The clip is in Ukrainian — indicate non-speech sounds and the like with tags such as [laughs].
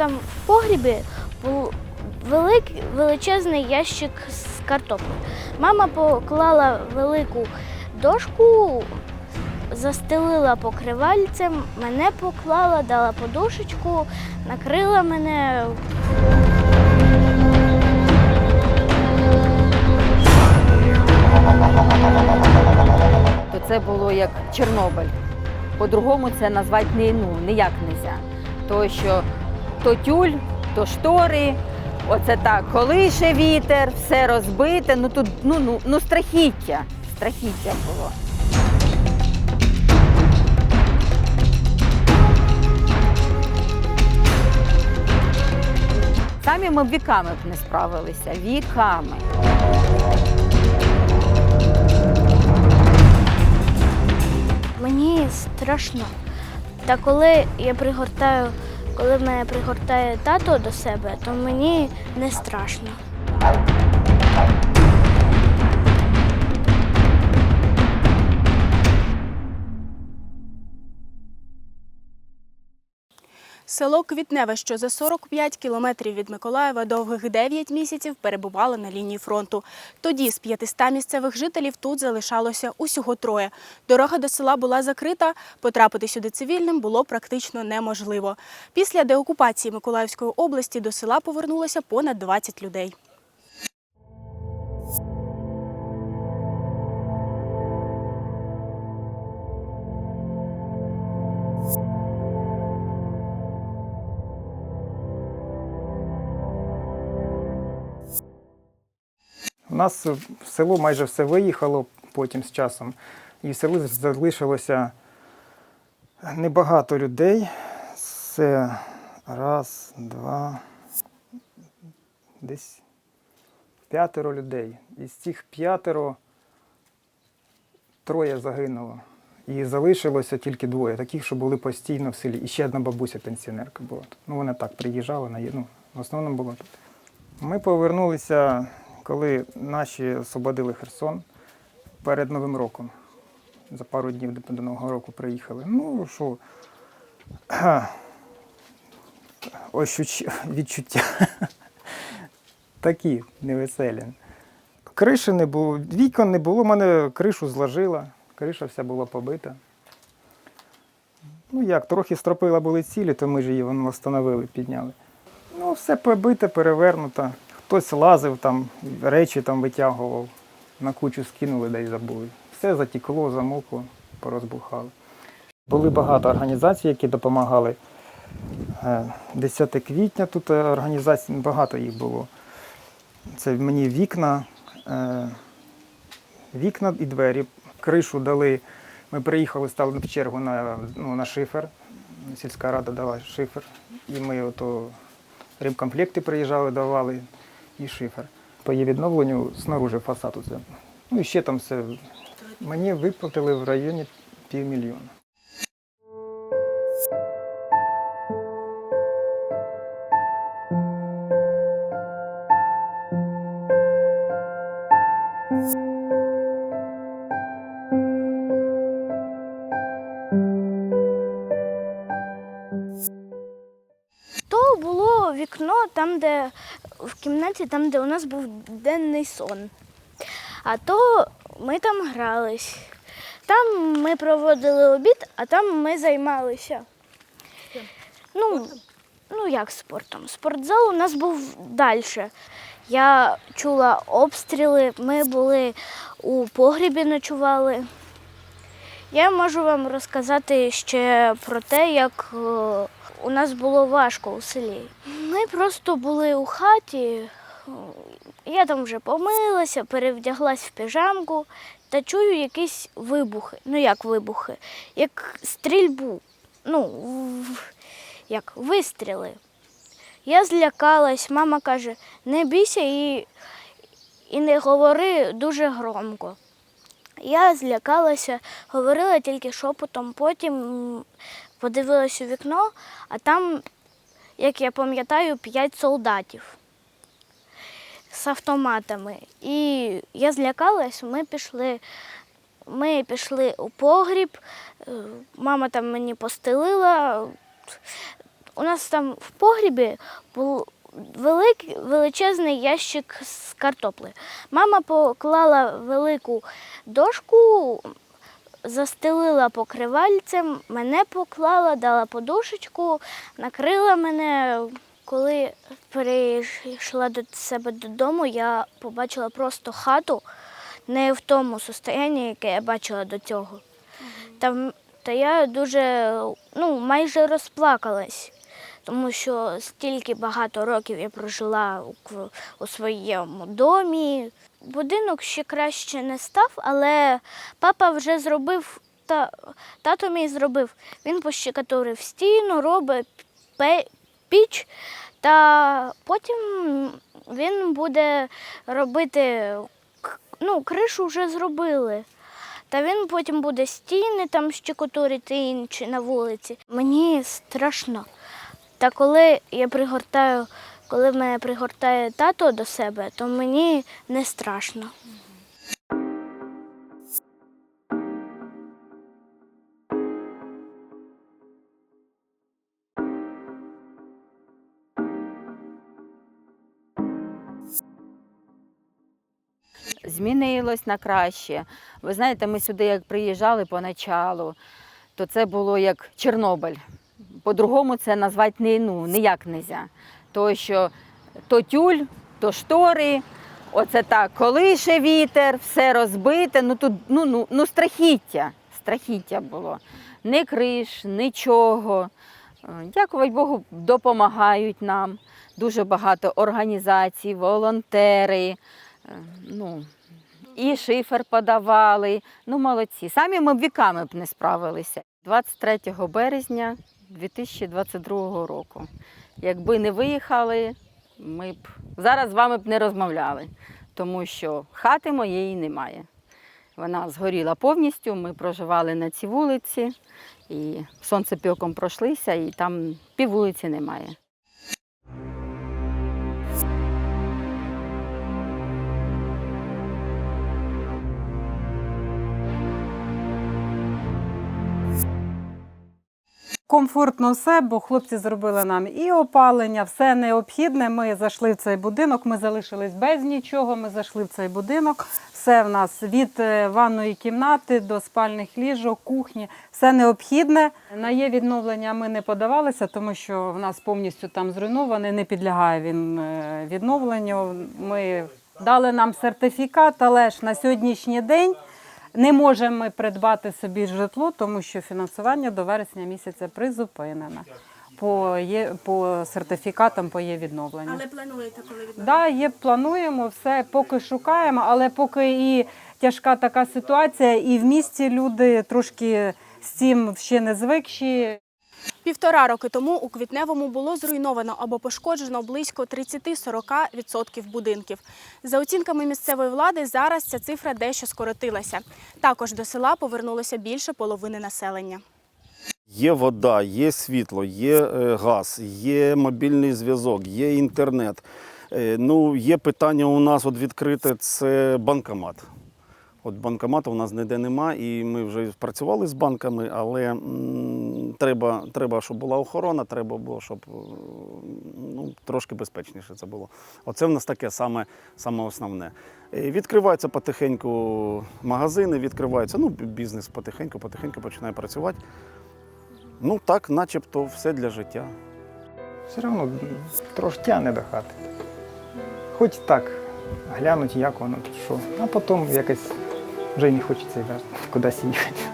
там в погрібі був велик, величезний ящик з картоплею. Мама поклала велику дошку, застелила покривальцем, мене поклала, дала подушечку, накрила мене. то це було як Чорнобиль. По-другому це назвати не, ну, ніяк не можна. То що то тюль, то штори, оце так, колише вітер, все розбите. Ну тут ну, ну, ну страхіття. Страхіття було. Самі ми віками б не справилися. Віками. Мені страшно. Та коли я пригортаю, коли мене пригортає тато до себе, то мені не страшно. Село Квітневе, що за 45 кілометрів від Миколаєва, довгих 9 місяців перебувало на лінії фронту. Тоді з 500 місцевих жителів тут залишалося усього троє. Дорога до села була закрита, потрапити сюди цивільним було практично неможливо. Після деокупації Миколаївської області до села повернулося понад 20 людей. Нас в село майже все виїхало потім з часом, і в селі залишилося небагато людей. Це раз, два, десь п'ятеро людей. Із цих п'ятеро троє загинуло. І залишилося тільки двоє, таких, що були постійно в селі. І ще одна бабуся пенсіонерка була. Ну, вона так приїжджала, ну, в основному було тут. Ми повернулися, коли наші освободили Херсон перед Новим роком. За пару днів до- Нового року приїхали. Ну що, [clears throat] ощуч... [laughs] відчуття [laughs] такі невеселі. Криші не було, вікон не було, мене кришу зложила, криша вся була побита. Ну як, трохи стропила були цілі, то ми ж її воно встановили, підняли. Ну, все побите, перевернуто. Хтось лазив там, речі там витягував, на кучу скинули, де й забули. Все затікло, замокло, порозбухало. Були багато організацій, які допомагали. Е, 10 квітня тут е, організацій, багато їх було. Це мені вікна, е, вікна і двері. Кришу дали. Ми приїхали, стали в чергу на, ну, на шифер. Сільська рада дала шифер. І ми ото ремкомплекти приїжджали, давали і шифер. По її відновленню снаружи фасаду. Ну і ще там все. Мені виплатили в районі півмільйона. Там, де в кімнаті, там, де у нас був денний сон. А то ми там грались. Там ми проводили обід, а там ми займалися. Ну, ну як спортом? Спортзал у нас був далі. Я чула обстріли, ми були у погрібі ночували. Я можу вам розказати ще про те, як е, у нас було важко у селі. Ми просто були у хаті, я там вже помилася, перевдяглась в піжамку та чую якісь вибухи. Ну як вибухи, як стрільбу. Ну, як вистріли. Я злякалась, мама каже, не бійся і, і не говори дуже громко. Я злякалася, говорила тільки шепотом, потім подивилась у вікно, а там, як я пам'ятаю, п'ять солдатів з автоматами. І я злякалась, ми пішли, ми пішли у погріб, е, мама там мені постелила. у нас там в погрібі був великий величезний ящик з картопли. Мама поклала велику дошку, застелила покривальцем, мене поклала, дала подушечку, накрила мене. Коли перейшла до себе додому, я побачила просто хату не в тому состоянні, яке я бачила до цього. Та, та я дуже ну, майже розплакалась, тому що стільки багато років я прожила у, у своєму домі. Будинок ще краще не став, але папа вже зробив, та, тато мій зробив. Він пощекатурив стіну, робить піч, та потім він буде робити ну, кришу вже зробили. Та він потім буде стіни там щекотурити інші на вулиці. Мені страшно. Та коли я пригортаю, коли мене пригортає тато до себе, то мені не страшно. змінилось на краще. Ви знаєте, ми сюди як приїжджали поначалу, то це було як Чорнобиль. По-другому це назвати не, ну, ніяк не можна. Тому що то тюль, то штори, оце так, колише вітер, все розбите. Ну тут ну, ну, ну, страхіття. Страхіття було. Ні криш, нічого. Е, Дякувати Богу, допомагають нам. Дуже багато організацій, волонтери. Е, Ну, і шифер подавали. Ну, молодці. Самі ми б віками б не справилися. 23 березня 2022 року. Якби не виїхали, ми б зараз з вами б не розмовляли, тому що хати моєї немає. Вона згоріла повністю. Ми проживали на цій вулиці, і сонцепілком пройшлися, і там пів вулиці немає. Комфортно все, бо хлопці зробили нам і опалення, все необхідне. Ми зайшли в цей будинок, ми залишились без нічого. Ми зайшли в цей будинок. Все в нас від е, ванної кімнати до спальних ліжок, кухні, все необхідне. На є відновлення ми не подавалися, тому що в нас повністю там зруйнований, не підлягає він е, відновленню. Ми дали нам сертифікат, але ж на сьогоднішній день. Не можемо придбати собі житло, тому що фінансування до вересня місяця призупинено по, є, по сертифікатам по є відновленню. Але плануєте, коли відновлення? Да, є, плануємо все, поки шукаємо, але поки і тяжка така ситуація, і в місті люди трошки з цим ще не звикші. Півтора роки тому у Квітневому було зруйновано або пошкоджено близько 30-40% будинків. За оцінками місцевої влади, зараз ця цифра дещо скоротилася. Також до села повернулося більше половини населення. Є вода, є світло, є е, газ, є мобільний зв'язок, є інтернет. Е, Ну, є питання у нас от відкрите це банкомат. От банкомату у нас ніде нема, і ми вже працювали з банками, але треба, треба, щоб була охорона, треба було, щоб е, ну, трошки безпечніше це було. Оце в нас таке саме, саме основне. Е, Відкриваються потихеньку магазини, відкриваються, ну, бізнес потихеньку, потихеньку починає працювати. Ну так, начебто, все для життя. Все одно трошки тягне до хати. Хоч так глянуть, як воно що. А потім якось вже й не хочется играть, куда їхати.